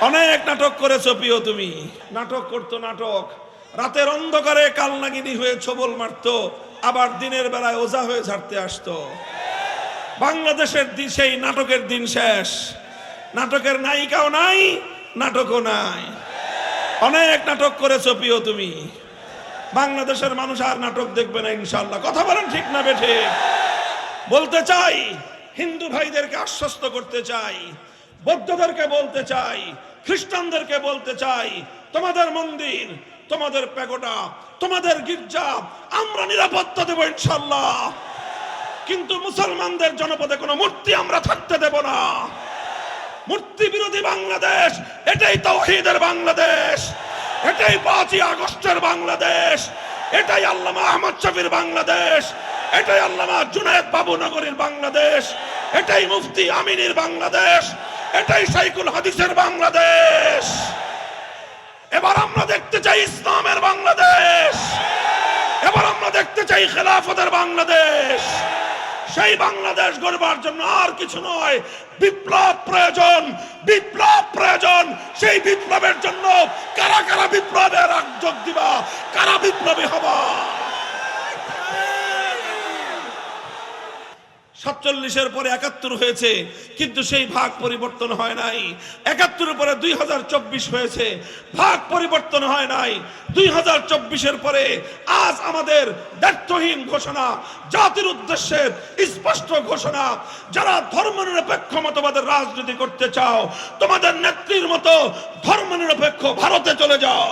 অনেক নাটক করেছ প্রিয় তুমি। নাটক করতো নাটক। রাতের অন্ধকারে কালনাগিনী হয়ে ছবল মারতো, আবার দিনের বেলায় ওজা হয়ে ঝাড়তে আসতো। বাংলাদেশের দি- সেই নাটকের দিন শেষ। নাটকের নায়িকাও নাই, নাটকও নাই। অনেক নাটক করেছ প্রিয় তুমি। বাংলাদেশের মানুষ আর নাটক দেখবে না ইনশাল্লাহ কথা বলেন ঠিক না বেঠে? বলতে চাই, হিন্দু ভাইদেরকে আশ্বস্ত করতে চাই। বৌদ্ধদেরকে বলতে চাই, খ্রিস্টানদেরকে বলতে চাই, তোমাদের মন্দির, তোমাদের প্যাগোডা, তোমাদের গির্জা, আমরা নিরাপত্তা দেবো ইনশাল্লাহ কিন্তু মুসলমানদের জনপদে কোনো মূর্তি আমরা থাকতে দেব না। মূর্তি বিরোধী বাংলাদেশ, এটাই তৌহিদের বাংলাদেশ, এটাই পাঁচই আগস্টের বাংলাদেশ, এটাই আল্লামা আহমদ শফির বাংলাদেশ, এটাই আল্লামা জুনায়েদ বাবুনগরীর বাংলাদেশ, এটাই মুফতি আমিনীর বাংলাদেশ এটাই সাইকুল হাদিসের বাংলাদেশ। এবার আমরা দেখতে চাই ইসলামের বাংলাদেশ। এবার আমরা দেখতে চাই খেলাফতের বাংলাদেশ। সেই বাংলাদেশ গড়বার জন্য আর কিছু নয়, বিপ্লব প্রয়োজন বিপ্লব প্রয়োজন। সেই বিপ্লবের জন্য কারা কারা বিপ্লবের যোগ দিবা, কারা বিপ্লবী হবা? সাতচল্লিশের পরে একাত্তর হয়েছে, কিন্তু সেই ভাগ পরিবর্তন হয় নাই। একাত্তরের পরে দুই হাজার চব্বিশ হয়েছে, ভাগ পরিবর্তন হয় নাই। দুই হাজার চব্বিশের পরে আজ আমাদের ব্যর্থহীন ঘোষণা, জাতির উদ্দেশ্যে স্পষ্ট ঘোষণা, যারা ধর্মনিরপেক্ষ মতবাদের রাজনীতি করতে চাও, তোমাদের নেত্রীর মতো ধর্মনিরপেক্ষ ভারতে চলে যাও।